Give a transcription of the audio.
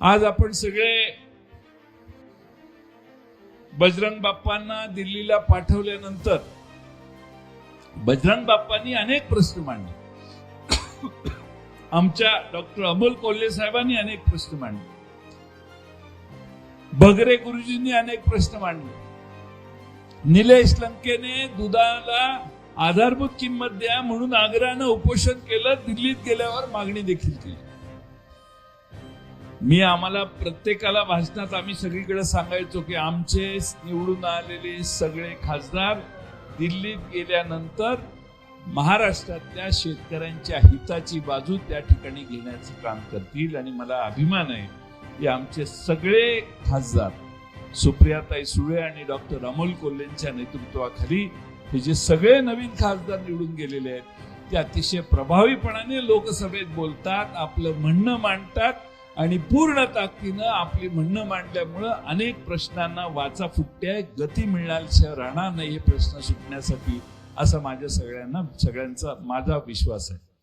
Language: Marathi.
आज आपण सगळे बजरंग बाप्पांना दिल्लीला पाठवल्यानंतर बजरंग बाप्पांनी अनेक प्रश्न मांडले. आमच्या डॉक्टर अमोल कोल्हे साहेबांनी अनेक प्रश्न मांडले. भगरे गुरुजींनी अनेक प्रश्न मांडले. निलेश लंकेने दुधाला आधारभूत किंमत द्या म्हणून आग्रहानं उपोषण केलं दिल्लीत गेल्यावर मागणी देखील केली. मी आम्हाला प्रत्येकाला भाषणात आम्ही सगळीकडे सांगायचो की आमचे निवडून आलेले सगळे खासदार दिल्लीत गेल्यानंतर महाराष्ट्रातल्या शेतकऱ्यांच्या हिताची बाजू त्या ठिकाणी घेण्याचं काम करतील. आणि मला अभिमान आहे की आमचे सगळे खासदार सुप्रियाताई सुळे आणि डॉक्टर अमोल कोल्हेंच्या नेतृत्वाखाली हे जे सगळे नवीन खासदार निवडून गेलेले आहेत ते अतिशय प्रभावीपणाने लोकसभेत बोलतात आपलं म्हणणं मांडतात. आणि पूर्ण ताकदीनं आपली म्हणणं मांडल्यामुळं अनेक प्रश्नांना वाचा फुटते गती मिळाल्याशिवाय राहणार नाही हे प्रश्न सुटण्यासाठी असा माझ्या सगळ्यांना सगळ्यांचा माझा विश्वास आहे.